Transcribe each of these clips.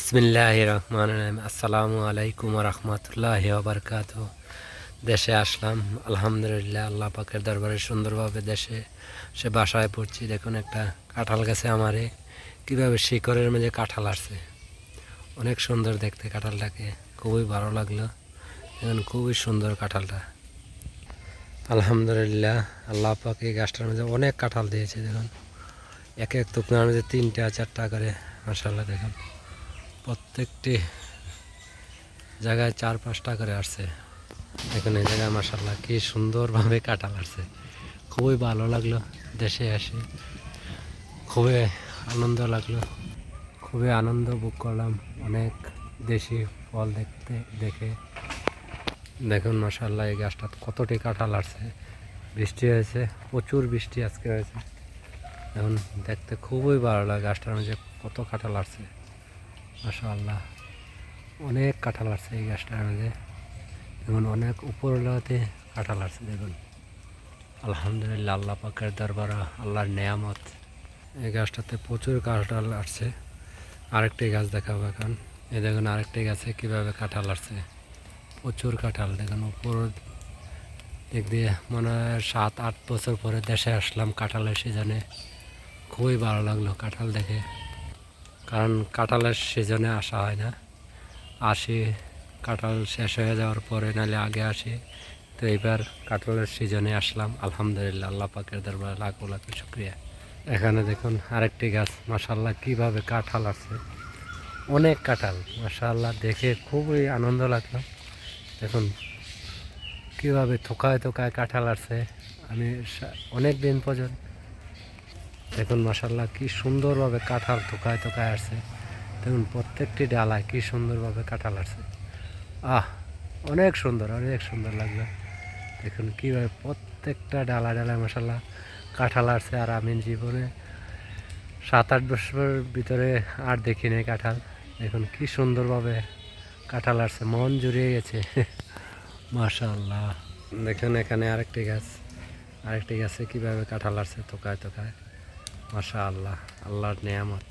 বিসমিল্লাহ রহমান রহিম। আসসালামু আলাইকুম রহমতুল্লাহ বারকাত দেশে আসলাম, আলহামদুলিল্লাহ, আল্লাহ পাকের দরবারে সুন্দরভাবে দেশে সে বাসায় পড়ছি। দেখুন একটা কাঁঠাল গাছে আমারে। কীভাবে শিকড়ের মাঝে কাঁঠাল আসছে। অনেক সুন্দর দেখতে কাঁঠালটাকে। খুবই ভালো লাগল। দেখুন, খুবই সুন্দর কাঁঠালটা। আলহামদুলিল্লাহ, আল্লাহ পাক এই গাছটার মধ্যে অনেক কাঁঠাল দিয়েছে। দেখুন, এক এক টুকনার মধ্যে তিনটা, চারটা করে মাসাল্লাহ দেখুন। প্রত্যেকটি জায়গায় চার পাঁচটা করে আসছে। এখানে জায়গায় মাসাল্লাহ কি সুন্দরভাবে কাঁঠাল আসছে। খুবই ভালো লাগল দেশে এসে। খুবই আনন্দ লাগল। খুবই আনন্দ বুক করলাম অনেক দেশি ফল দেখতে, দেখে। দেখুন মাসাল্লাহ এই গাছটা কতটি কাঁঠাল আসছে। বৃষ্টি হয়েছে, প্রচুর বৃষ্টি আজকে হয়েছে। এখন দেখতে খুবই ভালো লাগে গাছটার মধ্যে কত কাঁঠাল আসছে। মাশাআল্লাহ। অনেক কাঁঠাল আসছে এই গাছটার মধ্যে। এবং অনেক উপরলাতে কাঁঠাল আসছে, দেখুন। আলহামদুলিল্লাহ, আল্লাহ পাকের দরবার আল্লাহর নেয়ামত। এই গাছটাতে প্রচুর কাঁঠাল আসছে। আরেকটি গাছ দেখাবো এখন। এ দেখুন, আরেকটি গাছে কীভাবে কাঁঠাল আসছে। প্রচুর কাঁঠাল, দেখুন, উপর দিক দিয়ে মনে হয় সাত, আট বছর পরে দেশে আসলাম কাঁঠালের সিজনে। খুবই ভালো লাগল কাঁঠাল দেখে। কারণ কাঁঠালের সিজনে আসা হয় না। আসি, কাঁঠাল শেষ হয়ে যাওয়ার পরে নাহলে আগে আসি। তো এইবার কাঁঠালের সিজনে আসলাম। আলহামদুলিল্লাহ, আল্লাহ পাকের দরবার লাখো লাখো শুক্রিয়া। এখানে দেখুন আরেকটি গাছ। মাসাল্লাহ কীভাবে কাঁঠাল আছে। অনেক কাঁঠাল। মাসাল্লাহ দেখে খুবই আনন্দ লাগল। দেখুন কীভাবে থোকায় থোকায় কাঁঠাল আছে আমি অনেক দিন পর্যন্ত দেখুন মাসাল্লাহ কি সুন্দরভাবে কাঁঠাল থোকায় থোকায় আসছে। দেখুন, প্রত্যেকটি ডালায় কি সুন্দরভাবে কাঁঠাল আসছে। আহ, অনেক সুন্দর অনেক সুন্দর লাগল দেখুন, কীভাবে প্রত্যেকটা ডালা ডালায় মশাল্লাহ কাঁঠাল আসছে। আর আমি জীবনে সাত, আট বছরের ভিতরে আর দেখি নাই কাঁঠাল। দেখুন, কি সুন্দরভাবে কাঁঠাল আসছে। মন জুড়িয়ে গেছে। মাশাল্লাহ দেখুন, এখানে আরেকটি গাছ, আরেকটি গাছে কীভাবে কাঁঠাল আসছে তোকায় তোকায় মাশা আল্লাহ আল্লাহর নেয়ামত।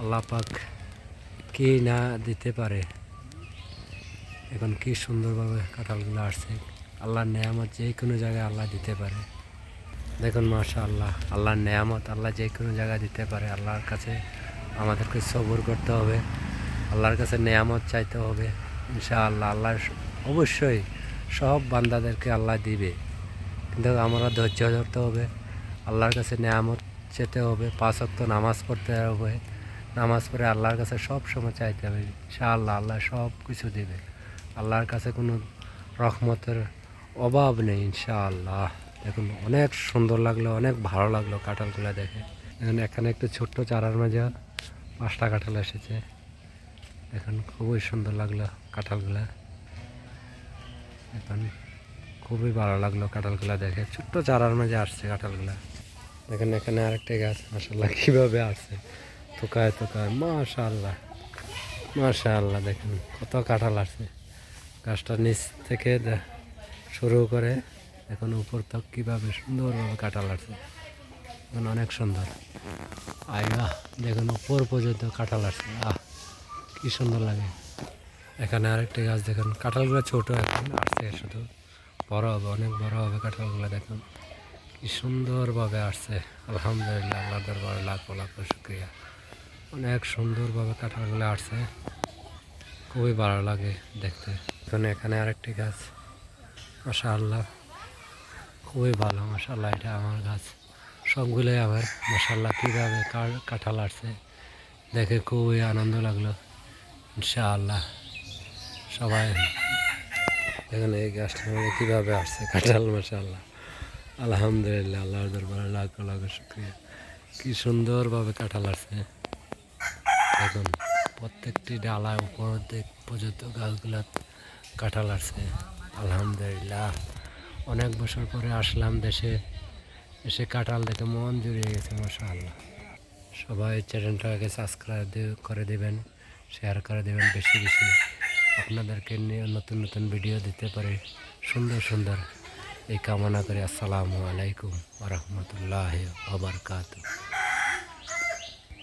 আল্লাহ পাক কি না দিতে পারে, এখন কি সুন্দরভাবে কাঁঠালগুলো আসছে, আল্লাহর নেয়ামত যে কোনো জায়গায় আল্লাহ দিতে পারে। দেখুন মাশা আল্লাহ আল্লাহর নেয়ামত আল্লাহ যে কোনো জায়গায় দিতে পারে, আল্লাহর কাছে আমাদেরকে সবর করতে হবে, আল্লাহর কাছে নেয়ামত চাইতে হবে, ইনশাআল্লাহ আল্লাহ অবশ্যই সব বান্দাদেরকে আল্লাহ দিবে। কিন্তু আমরা ধৈর্য ধরতে হবে, আল্লাহর কাছে নেয়ামত যেতে হবে, পাঁচ অক্ত নামাজ পড়তে হবে। নামাজ পড়ে আল্লাহর কাছে সব সময় চাইতে হবে, ইনশাআল্লাহ আল্লাহ আল্লাহ সব কিছু দেবে। আল্লাহর কাছে কোনো রহমতের অভাব নেই, ইনশাআল্লাহ। দেখুন, অনেক সুন্দর লাগল, অনেক ভালো লাগল কাঁঠালগুলো দেখে। এখন এখানে একটু ছোট্ট চারার মাঝে পাঁচটা কাঁঠাল এসেছে। এখন খুবই সুন্দর লাগল কাঁঠালগুলা। এখন খুবই ভালো লাগল কাঁঠালগুলা দেখে। ছোট্ট চারার মাঝে আসছে কাঁঠালগুলা। দেখেন এখানে আরেকটা গাছ মাসাল্লাহ কীভাবে আসছে তোকায় তোকায় মাশাল্লাহ মাশাল্লাহ দেখেন কত কাঁঠাল আসছে গাছটার নিচ থেকে শুরু করে এখন উপর তক কীভাবে সুন্দরভাবে কাঁঠাল আসছে এখন অনেক সুন্দর। আইয়া, দেখুন, উপর পর্যন্ত কাঁঠাল আসছে আহ, কি সুন্দর লাগে। এখানে আরেকটা গাছ, দেখুন, কাঁঠালগুলো ছোটো এখন, আসছে শুধু। বড় হবে, অনেক বড় হবে কাঁঠালগুলো, দেখুন। কি সুন্দরভাবে আসছে। আলহামদুলিল্লাহ আল্লাহ দরবারে লাখো লাখো শুক্রিয়া। অনেক সুন্দরভাবে কাঁঠালগুলো আসছে। খুবই ভালো লাগে দেখতে। এখন এখানে আরেকটি গাছ। মাসা আল্লাহ খুবই ভালো মাসাল্লাহ এটা আমার গাছ। সবগুলোই আমার মাসাল্লাহ কীভাবে কাঁঠাল আসছে দেখে খুবই আনন্দ লাগল। ইনশাআল্লাহ, সবাই এখানে এই গাছটা কীভাবে আসছে কাঁঠাল মাসাল্লাহ আলহামদুলিল্লাহ, আল্লাহর দরবারে লাখ লাখ শুক্রিয়া। কি সুন্দরভাবে কাঁঠাল আছে এখন প্রত্যেকটি ডালায় উপর পর্যন্ত গাছগুলা কাঁঠাল আছে আলহামদুলিল্লাহ। অনেক বছর পরে আসলাম দেশে। এসে কাঁঠাল দেখে মন জুড়িয়ে গেছে মশা আল্লাহ সবাই চ্যানেলটাকে সাবস্ক্রাইব করে দেবেন, শেয়ার করে দেবেন বেশি বেশি। আপনাদেরকে নিয়ে নতুন নতুন ভিডিও দিতে পারে। সুন্দর সুন্দর। এই কামনা করে। আসসালামু আলাইকুম রহমতুল্লাহ আবরকাত